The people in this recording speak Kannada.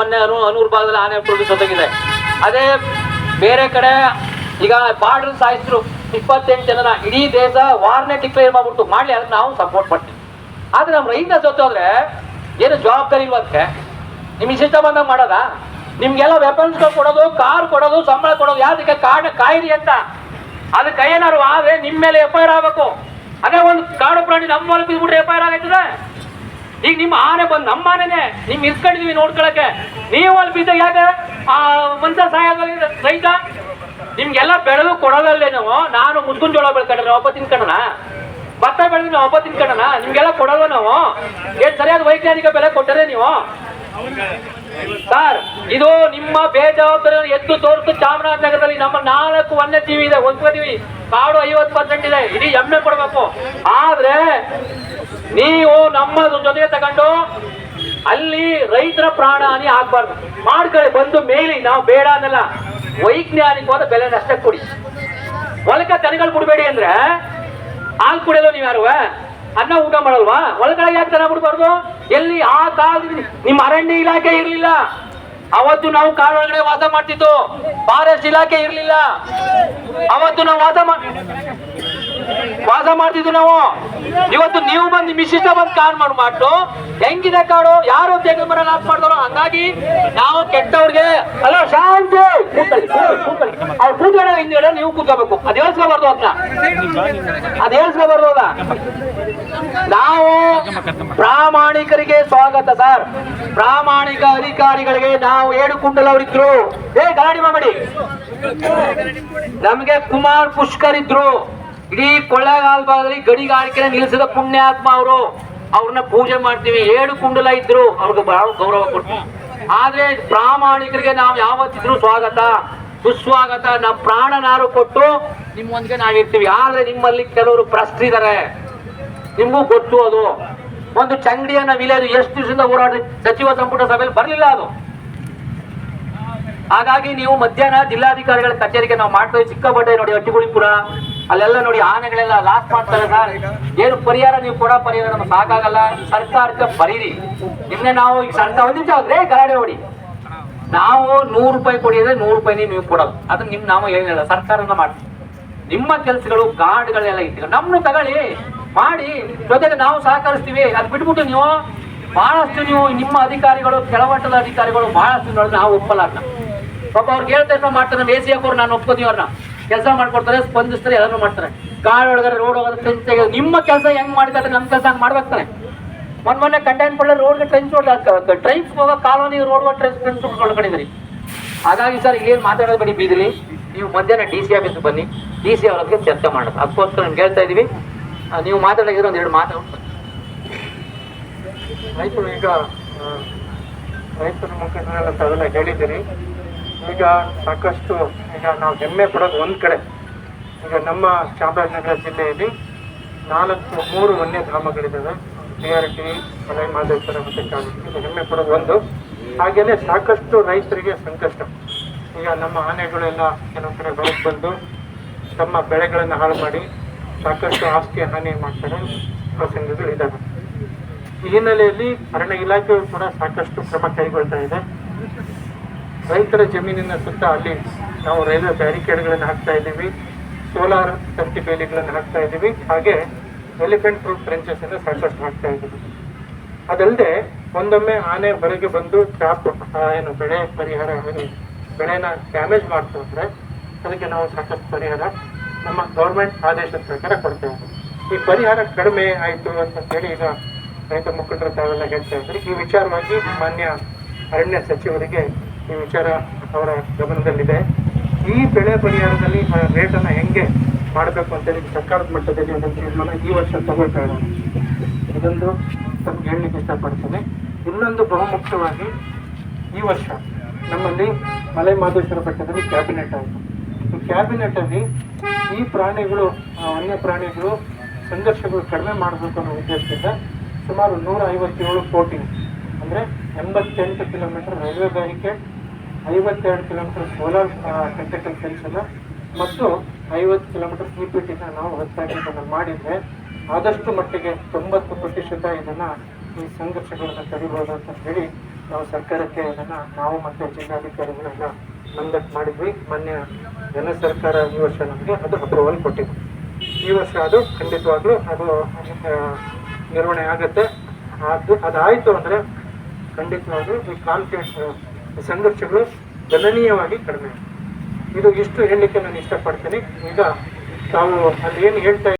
ಮೊನ್ನೆ ಅನು ಅನೂರ್ ಭಾಗದಲ್ಲಿ ಆನೆ ಪ್ರೊಡ್ಯೂಸ್ ಹೊತ್ತಾಗಿದೆ ಅದೇ ಬೇರೆ ಕಡೆ ಈಗ ಬಾರ್ಡರ್ ಸಾಯಿಸಿದ್ರು ಇಪ್ಪತ್ತೆಂಟು ಜನನ ಇಡೀ ದೇಶ ವಾರ್ನೆ ಡಿಕ್ಲೇರ್ ಮಾಡ್ಬಿಟ್ಟು ಮಾಡ್ಲಿ ಅದಕ್ಕೆ ನಾವು ಸಪೋರ್ಟ್ ಮಾಡ್ತೀವಿ. ಆದ್ರೆ ನಮ್ಮ ರೈತ ಜೊತೆ ಏನು ಜವಾಬ್ದಾರಿ ಇಲ್ವಂತೆ? ನಿಮ್ಗೆ ಇಷ್ಟ ಬಂದಾಗ ಮಾಡೋದ? ನಿಮ್ಗೆಲ್ಲ ವೆಪನ್ಸ್ಗಳು ಕೊಡೋದು, ಕಾರ್ ಕೊಡೋದು, ಸಂಬಳ ಕೊಡೋದು, ಯಾವ್ದಕ್ಕೆ ಕಾಡ ಕಾಯಿರಿ ಅಂತ. ಅದಕ್ಕೆ ಏನಾರು ಆದ್ರೆ ನಿಮ್ಮ ಮೇಲೆ ಎಫ್ ಆಗಬೇಕು. ಅದೇ ಒಂದು ಕಾಡು ಪ್ರಾಣಿ ನಮ್ಮ ಮೇಲೆ ಬಿದ್ಬಿಟ್ರೆ ಎಫ್ ಐ ಈಗ ನಿಮ್ಮ ಆನೆ ಬಂದು ನಮ್ಮ ಆನೆನೆ ನಿಮ್ ಇಸ್ಕೊಂಡಿದೀವಿ ನೋಡ್ಕೊಳಕ್ಕೆ. ನೀವು ಅಲ್ಲಿ ಬಿದ್ದ ಯಾಕೆ? ಆ ಮನುಷ್ಯ ಸಹಾಯ ಸಹಿತ ನಿಮ್ಗೆಲ್ಲ ಬೆಳೆದು ಕೊಡೋದಲ್ಲೇ ನಾವು. ನಾನು ಮುಸ್ಕುನ್ ಜೋಳ ಬೆಳ್ಕೊಂಡ್ರೆ ಒಬ್ಬ ತಿನ್ಕೊಂಡನ ಭತ್ತ ಬೆಳೆದ್ರೆ ನಾವು ಒಬ್ಬ ತಿನ್ಕೊಂಡನ ನಿಮ್ಗೆಲ್ಲ ಕೊಡಲ್ವ ನಾವು? ಏನ್ ಸರಿಯಾದ ವೈಜ್ಞಾನಿಕ ಬೆಲೆ ಕೊಟ್ಟರೆ ನೀವು? ಸರ್, ಇದು ನಿಮ್ಮ ಬೇಜವಾಬ್ದಾರಿ ಎದ್ದು ತೋರಿಸು ಚಾಮರಾಜನಗರದಲ್ಲಿ ನಮ್ಮ ನಾಲ್ಕು ವನ್ಯಜೀವಿ ಇದೆ ಒದ್ಕೋತೀವಿ ಕಾಡು ಐವತ್ತು ಪರ್ಸೆಂಟ್ ಇದೆ. ಇಡೀ ಎಮ್ಮೆ ಕೊಡಬೇಕು. ಆದ್ರೆ ನೀವು ನಮ್ಮ ಜೊತೆಗೆ ತಗೊಂಡು ಅಲ್ಲಿ ರೈತರ ಪ್ರಾಣ ಹಾನಿ ಆಗ್ಬಾರ್ದು. ಮಾಡ್ಕೊಳ್ಳಿ ಬಂದು ಮೇಲೆ, ನಾವು ಬೇಡ ಅನ್ನಲ್ಲ. ವೈಜ್ಞಾನಿಕವಾದ ಬೆಲೆ ನಷ್ಟ ಕೊಡಿ. ಒಳಕ ದನಗಳು ಬಿಡಬೇಡಿ ಅಂದ್ರೆ ಹಾಲು ಕುಡಿಯೋದು ನೀವು ಯಾರು ಅನ್ನ ಊಟ ಮಾಡಲ್ವಾ? ಒಳಗಡೆ ಯಾಕೆ ದನ ಬಿಡಬಾರ್ದು? ಎಲ್ಲಿ ಆ ಕಾಲ ನಿಮ್ಮ ಅರಣ್ಯ ಇಲಾಖೆ ಇರಲಿಲ್ಲ. ಅವತ್ತು ನಾವು ಕಾಡೊಳಗಡೆ ವಾಸ ಮಾಡ್ತಿತ್ತು. ಫಾರೆಸ್ಟ್ ಇಲಾಖೆ ಇರಲಿಲ್ಲ. ಅವತ್ತು ನಾವು ವಾಸ ಮಾಡ್ ವಾಸ ಮಾಡ್ತಿದ್ವಿ ನಾವು. ಇವತ್ತು ನೀವು ಬಂದು ನಿಮ್ಮ ಇಷ್ಟ ಬಂದು ಕಾರ್ ಮಾಡಿ ಮಾಡ್ತು ಹೆಂಗಿದೆ ಕಾಡು? ಯಾರು ತೆಗೆದು ಮರ ನಾಶ ಮಾಡಿದ್ರು ಹಂಗಾಗಿ ನಾವು ಕೆಟ್ಟವ್ರಿಗೆ ಹಲೋ, ಶಾಂತಿ! ಅವ್ರು ಕೂತ್ಕೊಂಡ ಹಿಂದೆ ನೀವು ಕೂತ್ಕೋಬೇಕು. ಅದ್ ಹೇಳ್ಸ್ಕೊಬಾರ್ದು ಅದನ್ನ ಅದ್ ಹೇಳ್ಸ್ಕೊಬಾರ್ದು ಅಲ್ಲ ನಾವು ಪ್ರಾಮಾಣಿಕರಿಗೆ ಸ್ವಾಗತ, ಸರ್. ಪ್ರಾಮಾಣಿಕ ಅಧಿಕಾರಿಗಳಿಗೆ ನಾವು ಏಳು ಕುಂಡಲ್ ಅವರಿದ್ರು. ಏ ಗಾಡಿ ಮಾಡಿ ನಮಗೆ ಕುಮಾರ್ ಪುಷ್ಕರ್ ಇದ್ರು. ಇಡೀ ಕೊಳ್ಳೇಗಾಲ ಭಾಗದಲ್ಲಿ ನಿಲ್ಲಿಸಿದ ಪುಣ್ಯಾತ್ಮ ಅವರು. ಅವ್ರನ್ನ ಪೂಜೆ ಮಾಡ್ತೀವಿ. ಏಳು ಕುಂಡಲ ಇದ್ರು ಅವ್ರಿಗೆ ಬಹಳ ಗೌರವ ಕೊಡ್ತೀವಿ. ಆದ್ರೆ ಪ್ರಾಮಾಣಿಕರಿಗೆ ನಾವು ಯಾವತ್ತಿದ್ರು ಸ್ವಾಗತ, ಸುಸ್ವಾಗತ ನಮ್ಮ ಪ್ರಾಣನಾರು ಕೊಟ್ಟು ನಿಮ್ಮೊಂದಿಗೆ ನಾವಿರ್ತೀವಿ. ಆದ್ರೆ ನಿಮ್ಮಲ್ಲಿ ಕೆಲವರು ಭ್ರಷ್ಟರಿದ್ದಾರೆ ನಿಮಗೂ ಗೊತ್ತು ಅದು. ಒಂದು ಚಂಗಡಿಯನ್ನ ವಿಲೇದು ಎಷ್ಟು ದಿವಸದಿಂದ ಹೋರಾಡಿ ಸಚಿವ ಸಂಪುಟ ಸಭೆಯಲ್ಲಿ ಬರಲಿಲ್ಲ ಅದು. ಹಾಗಾಗಿ ನೀವು ಮಧ್ಯಾಹ್ನ ಜಿಲ್ಲಾಧಿಕಾರಿಗಳ ಕಚೇರಿಗೆ ನಾವು ಮಾಡ್ತೇವೆ ಚಿಕ್ಕಬಟ್ಟೆ ನೋಡಿ ಹಟ್ಟಿಗುಳಿಪುರ ಅಲ್ಲೆಲ್ಲ ನೋಡಿ ಆನೆಗಳೆಲ್ಲ ಲಾಸ್ ಮಾಡ್ತಾರೆ ಸರ್ ಏನು ಪರಿಹಾರ ನೀವು ಕೂಡ ಪರಿಹಾರ ನಮ್ಗೆ ಸಾಕಾಗಲ್ಲ. ಸರ್ಕಾರಕ್ಕೆ ಬರೀರಿ. ನಿನ್ನೆ ನಾವು ಈಗ ಸರ್ಕಾರ ಒಂದು ಗಲಾಟೆ ಹೊಡಿ ನಾವು ನೂರು ರೂಪಾಯಿ ಕೊಡಿದ್ರೆ ನೂರು ರೂಪಾಯಿ ನೀವು ಕೊಡೋದು. ಅದನ್ನ ನಿಮ್ ನಾವು ಏನಿಲ್ಲ, ಸರ್ಕಾರನ ಮಾಡ್ತೀವಿ ನಿಮ್ಮ ಕೆಲಸಗಳು ಗಾರ್ಡ್ಗಳೆಲ್ಲ ಇತ್ತು ನಮ್ಮನ್ನು ತಗೊಳ್ಳಿ, ಮಾಡಿ. ಜೊತೆಗೆ ನಾವು ಸಹಕರಿಸ್ತೀವಿ. ಅದು ಬಿಟ್ಬಿಟ್ಟು ನೀವು ಬಹಳಷ್ಟು ನೀವು ನಿಮ್ಮ ಅಧಿಕಾರಿಗಳು, ಕೆಳಮಟ್ಟದ ಅಧಿಕಾರಿಗಳು ಬಹಳಷ್ಟು ನಾವು ಒಪ್ಪಲ್ಲ ಪಾಪ ಅವ್ರಿಗೆ ಹೇಳ್ತಾ ಮಾಡ್ತಾರೆ ನಮ್ಮ ಎ ಸಿ ಎಫ್ ನಾನು ಒಪ್ಕೋತೀವಿ ಅವ್ರನ್ನ. ಕೆಲಸ ಮಾಡ್ಕೊಡ್ತಾರೆ, ಸ್ಪಂದಿಸ್ತಾರೆ ಎಲ್ಲರೂ ಮಾಡ್ತಾರೆ. ಕಾರ್ ಒಳಗಡೆ ರೋಡ್ ಹೋಗೋದು ನಿಮ್ಮ ಕೆಲಸ ಹೆಂಗ್ ಮಾಡಿದ್ರೆ ನಮ್ಮ ಕೆಲಸ ಹಂಗೆ ಮಾಡ್ಬೇಕಾನೆ ಮೊನ್ನೆ ಮೊನ್ನೆ ಕಂಟೈನ್ ಪಳ್ಳ ರೋಡ್ಗೆ ಟ್ರೆಂಚ್ ರೋಡ್ ಟ್ರೈನ್ಸ್ ಹೋಗೋ ಕಾಲೋನಿ ರೋಡ್ ಟ್ರೆಂಚ್ ಟ್ರೆಂಚ್ ಹೊಡ್ಕೊಂಡಿದ್ರಿ ಹಾಗಾಗಿ ಸರ್ ಏನು ಮಾತಾಡೋದು ಬಿಡಿ ಬೀದಿಲಿ. ನೀವು ಮಧ್ಯಾಹ್ನ ಡಿ ಸಿ ಆಫೀಸ್ ಬನ್ನಿ. ಡಿ ಸಿ ಅವರೊಂದಿಗೆ ಚರ್ಚೆ ಮಾಡೋದು. ಅದಕ್ಕೋಸ್ಕರ ನಿಮ್ಗೆ ಹೇಳ್ತಾ ಇದೀವಿ ನೀವು ಮಾತಾಡಿದ್ರೆ ಒಂದು ಎರಡು ಮಾತು. ರೈತರು ಈಗ ರೈತರು ತಾವೆಲ್ಲ ಹೇಳಿದ್ದೀರಿ. ಈಗ ಸಾಕಷ್ಟು ಈಗ ನಾವು ಹೆಮ್ಮೆ ಪಡೋದು ಒಂದು ಕಡೆ. ಈಗ ನಮ್ಮ ಚಾಮರಾಜನಗರ ಜಿಲ್ಲೆಯಲ್ಲಿ ನಾಲ್ಕು, ಮೂರು ವನ್ಯಧಾಮಗಳಿದ್ದಾವೆ B R T Malai Madeshwara ಮತ್ತು ಇದು ಹೆಮ್ಮೆ ಪಡೋದು ಒಂದು. ಹಾಗೆಯೇ ಸಾಕಷ್ಟು ರೈತರಿಗೆ ಸಂಕಷ್ಟ. ಈಗ ನಮ್ಮ ಆನೆಗಳೆಲ್ಲ ಕೆಲವು ಕಡೆ ಹೊರಗೆ ಬಂದು ತಮ್ಮ ಬೆಳೆಗಳನ್ನು ಹಾಳು ಮಾಡಿ ಸಾಕಷ್ಟು ಆಸ್ತಿ ಹಾನಿ ಮಾಡ್ತಾರೆ. ಪ್ರಸಂಗಗಳು ಇದ್ದಾವೆ ಈ ಹಿನ್ನೆಲೆಯಲ್ಲಿ ಅರಣ್ಯ ಇಲಾಖೆಯು ಕೂಡ ಸಾಕಷ್ಟು ಕ್ರಮ ಕೈಗೊಳ್ತಾ ಇದೆ. ರೈತರ ಜಮೀನಿನ ಸುತ್ತ ಅಲ್ಲಿ ನಾವು ರೈಲ್ವೆ ಬ್ಯಾರಿಕೇಡ್ಗಳನ್ನು ಹಾಕ್ತಾ ಇದ್ದೀವಿ, ಸೋಲಾರ್ ತಂತಿ ಬೇಲಿಗಳನ್ನು ಹಾಕ್ತಾ ಇದ್ದೀವಿ, ಹಾಗೆ ಎಲಿಫೆಂಟ್ ಪ್ರೂಫ್ ಫ್ರೆಂಚಸ್ ಅನ್ನು ಸಾಕಷ್ಟು ಹಾಕ್ತಾ ಇದ್ದೀವಿ. ಅದಲ್ಲದೆ ಒಂದೊಮ್ಮೆ ಆನೆ ಹೊರಗೆ ಬಂದು ಕ್ರಾಪ್ ಏನು ಬೆಳೆ ಪರಿಹಾರ ಬೆಳೆನ ಡ್ಯಾಮೇಜ್ ಮಾಡ್ತು ಅಂದ್ರೆ ಅದಕ್ಕೆ ನಾವು ಸಾಕಷ್ಟು ಪರಿಹಾರ ನಮ್ಮ ಗೌರ್ಮೆಂಟ್ ಆದೇಶದ ಪ್ರಕಾರ ಕೊಡ್ತೇವೆ ಈ ಪರಿಹಾರ ಕಡಿಮೆ ಆಯಿತು ಅಂತ ಹೇಳಿ ಈಗ ರೈತ ಮುಖಂಡರು ತಾವೆಲ್ಲ ಹೇಳ್ತಾ ಇದ್ದಾರೆ ಈ ವಿಚಾರವಾಗಿ ಮಾನ್ಯ ಅರಣ್ಯ ಸಚಿವರಿಗೆ ಈ ವಿಚಾರ ಅವರ ಗಮನದಲ್ಲಿದೆ. ಈ ಬೆಳೆ ಪರಿಹಾರದಲ್ಲಿ ರೇಟನ್ನು ಹೆಂಗೆ ಮಾಡಬೇಕು ಅಂತೇಳಿ ಸರ್ಕಾರದ ಮಟ್ಟದಲ್ಲಿ ಒಂದು ತೀರ್ಮಾನ ಈ ವರ್ಷ ತಗೊಳ್ತಾ ಇದ್ದಾರೆ. ಇದೊಂದು ತಮ್ಗೆ ಹೇಳಲಿಕ್ಕೆ ಇಷ್ಟಪಡ್ತೇನೆ. ಇನ್ನೊಂದು ಬಹುಮುಖ್ಯವಾಗಿ ಈ ವರ್ಷ ನಮ್ಮಲ್ಲಿ ಮಲೆ ಮಾದೇಶ್ವರ ಬೆಟ್ಟದಲ್ಲಿ ಕ್ಯಾಬಿನೆಟ್ ಆಯಿತು. ಈ ಕ್ಯಾಬಿನೆಟ್ ಅಲ್ಲಿ ಈ ಪ್ರಾಣಿಗಳು ಅನ್ಯ ಪ್ರಾಣಿಗಳು ಸಂಘರ್ಷಗಳು ಕಡಿಮೆ ಮಾಡಬೇಕು ಅನ್ನೋ ಉದ್ದೇಶದಿಂದ ಸುಮಾರು ನೂರ ಐವತ್ತೇಳು ಕೋಟಿ, ಅಂದರೆ ಎಂಬತ್ತೆಂಟು ಕಿಲೋಮೀಟರ್ ರೈಲ್ವೆ ಬ್ಯಾರಿಕೇಡ್ ಐವತ್ತೆರಡು ಕಿಲೋಮೀಟರ್ ಸೋಲಾರ್ ಟೆಕ್ನಿಕಲ್ ಕೆಲಸನ ಮತ್ತು ಐವತ್ತು ಕಿಲೋಮೀಟರ್ ಸಿ ಪಿ ಟಿನ ನಾವು ಇದನ್ನು ಮಾಡಿದ್ರೆ ಆದಷ್ಟು ಮಟ್ಟಿಗೆ ತೊಂಬತ್ತು ಪ್ರತಿಶತ ಇದನ್ನ ಈ ಸಂಘರ್ಷಗಳನ್ನು ತಡಿಬಹುದು ಅಂತ ಹೇಳಿ ನಾವು ಸರ್ಕಾರಕ್ಕೆ ಇದನ್ನು ನಾವು ಮತ್ತೆ ಜಿಲ್ಲಾಧಿಕಾರಿಗಳೆಲ್ಲ ಮಂದಟ್ ಮಾಡಿದ್ವಿ. ಮೊನ್ನೆ ಜನ ಸರ್ಕಾರ ಈ ವರ್ಷ ನಮಗೆ ಅದು ಅಪ್ರೂವಲ್ ಕೊಟ್ಟಿದೆ. ಈ ವರ್ಷ ಅದು ಖಂಡಿತವಾಗ್ಲೂ ಅದು ನಿರ್ವಹಣೆ ಆಗುತ್ತೆ. ಅದು, ಅದಾಯಿತು ಅಂದರೆ ಖಂಡಿತವಾಗ್ಲೂ ಈ ಕಾನ್ಫಿಡೆನ್ಸ್ ಸಂಘರ್ಷಗಳು ಗಣನೀಯವಾಗಿ ಕಡಿಮೆ. ಇದು ಇಷ್ಟು ಹೇಳಲಿಕ್ಕೆ ನಾನು ಇಷ್ಟಪಡ್ತೀನಿ. ಈಗ ತಾವು ಅಲ್ಲಿ ಏನು ಹೇಳ್ತಾ